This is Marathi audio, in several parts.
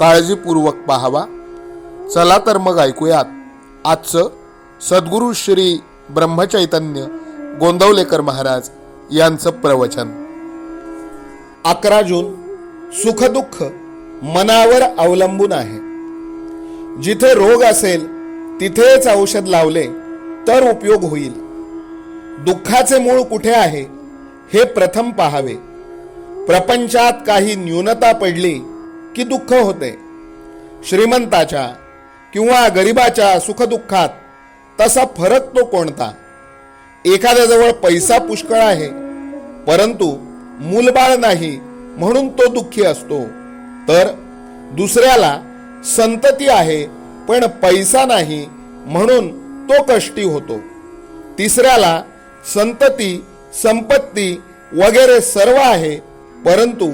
काळजीपूर्वक पाहावा. चला तर मग ऐकूयात. आजचं सद्गुरू श्री ब्रह्मचैतन्य गोंदवलेकर महाराज यांचं प्रवचन. अकरा जून सुखदुःख मनावर अवलंबून आहे. जिथे रोग असेल तिथेच औषध लावले तर उपयोग होईल. दुःखाचे मूळ कुठे आहे हे प्रथम पाहावे. प्रपंचात काही न्यूनता पडली की दुःख होते. श्रीमंताच्या किंवा गरिबाच्या सुखदुःखात तसा फरक तो कोणता? एखाद्याजवळ पैसा पुष्कळ आहे परंतु मूलबाळ नाही म्हणून तो दुःखी असतो. तर दुसऱ्याला संतती आहे पण पैसा नाही म्हणून तो कष्टी होतो. तिसऱ्याला संतती संपत्ती वगैरे सर्व आहे परंतु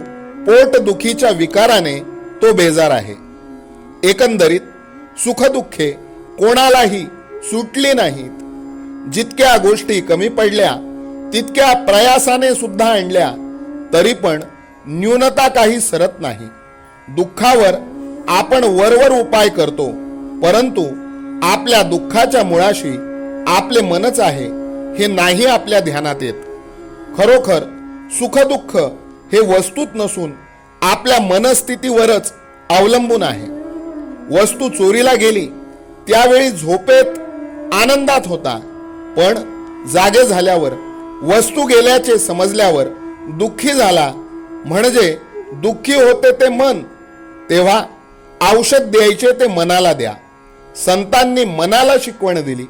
पोटदुखीच्या विकाराने तो बेजार आहे. एकंदरीत सुखदुःखे कोणालाही सुटली नाहीत. जितक्या गोष्टी कमी पडल्या तितक्या प्रयासाने सुद्धा आणल्या तरी पण न्यूनता काही सरत नाही. दुःखावर आपण वरवर उपाय करतो परंतु आपल्या दुःखाच्या मुळाशी आपले मनच आहे हे नाही आपल्या ध्यानात येत. खरोखर सुखदुःख हे वस्तूत नसून आपल्या मनस्थितीवरच अवलंबून आहे. वस्तू चोरीला गेली त्यावेळी झोपेत आनंदात होता. पण जागे झाल्यावर वस्तू गेल्याचे समजल्यावर दुःखी झाला. म्हणजे दुःखी होते ते मन. तेव्हा औषध द्यायचे ते मनाला द्या. संतांनी मनाला शिकवण दिली.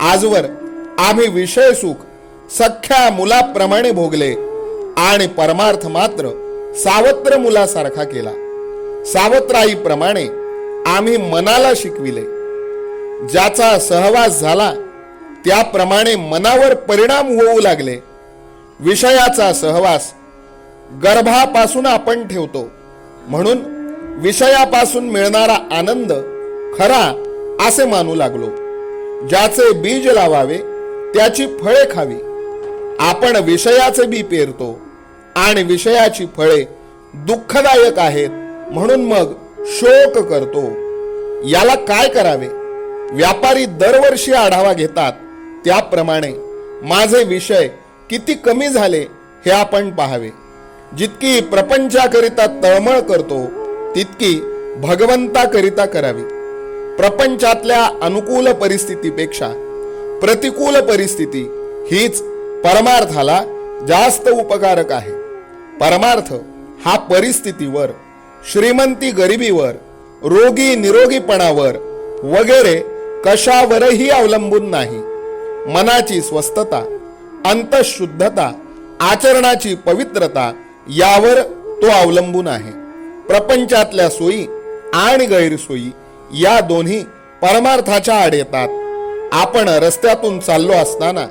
आजवर आम्ही विषय सुख सख्या मुलाप्रमाणे भोगले. आणि परमार्थ मात्र सावत्र मुलासारखा केला. सावत्राईप्रमाणे आम्ही मनाला शिकविले. ज्याचा सहवास झाला त्याप्रमाणे मनावर परिणाम होऊ लागले. विषयाचा सहवास गर्भापासून आपण ठेवतो. म्हणून विषयापासून मिळणारा आनंद खरा असे मानू लागलो. ज्याचे बीज लावावे त्याची फळे खावी. आपण विषयाचे बी पेरतो आणि विषयाची फळे दुःखदायक आहेत म्हणून मग शोक करतो. याला काय करावे? व्यापारी दरवर्षी आढावा घेतात. त्याप्रमाणे माझे विषय किती कमी झाले हे आपण पाहावे. जितकी प्रपंचाकरिता तळमळ करतो तितकी भगवंताकरिता करावी. प्रपंचातल्या अनुकूल परिस्थितीपेक्षा प्रतिकूल परिस्थिती हीच परमार्थाला जास्त उपकारक आहे. परमार्थ हा परिस्थितीवर श्रीमंती गरिबीवर रोगी निरोगीपणावर वगैरे कशावरही अवलंबून नाही. मनाची स्वस्थता अंतशुद्धता आचरणाची पवित्रता यावर तो अवलंबून आहे. प्रपंचातल्या सोयी आणि गैरसोयी या दोन्ही परमार्थाच्या आड येतात. आपण रस्त्यातून चाललो असताना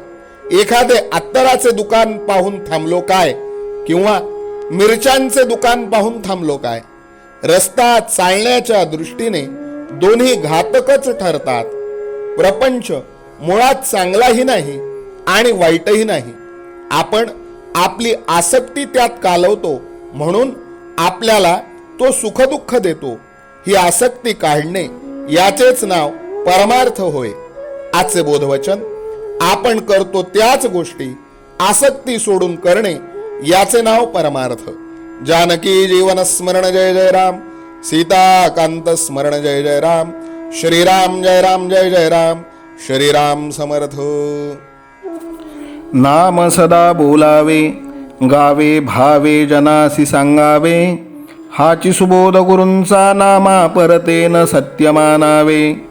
एखादे अत्तराचे दुकान पाहून थांबलो काय? किंवा मिरच्यांचे दुकान पाहून थांबलो काय? रस्ता चालण्याच्या दृष्टीने दोन्ही घातकच ठरतात. प्रपंच मुळात चांगलाही नाही आणि वाईटही नाही. आपण आपली आसक्ती त्यात कालवतो म्हणून आपल्याला तो सुखदुःख देतो. ही आसक्ती काढणे याचेच नाव परमार्थ होय. आजचे बोधवचन आपण करतो त्याच गोष्टी आसक्ती सोडून करणे याचे नाव परमार्थ. जानकी जीवन स्मरण जय जय राम. सीताकांत स्मरण जय जय राम. श्रीराम जय राम जय जय राम. श्रीराम समर्थ. नाम सदा बोलावे गावे भावे जनासी सांगावे. हाची सुबोध गुरूंचा नामा परतेन सत्य मानावे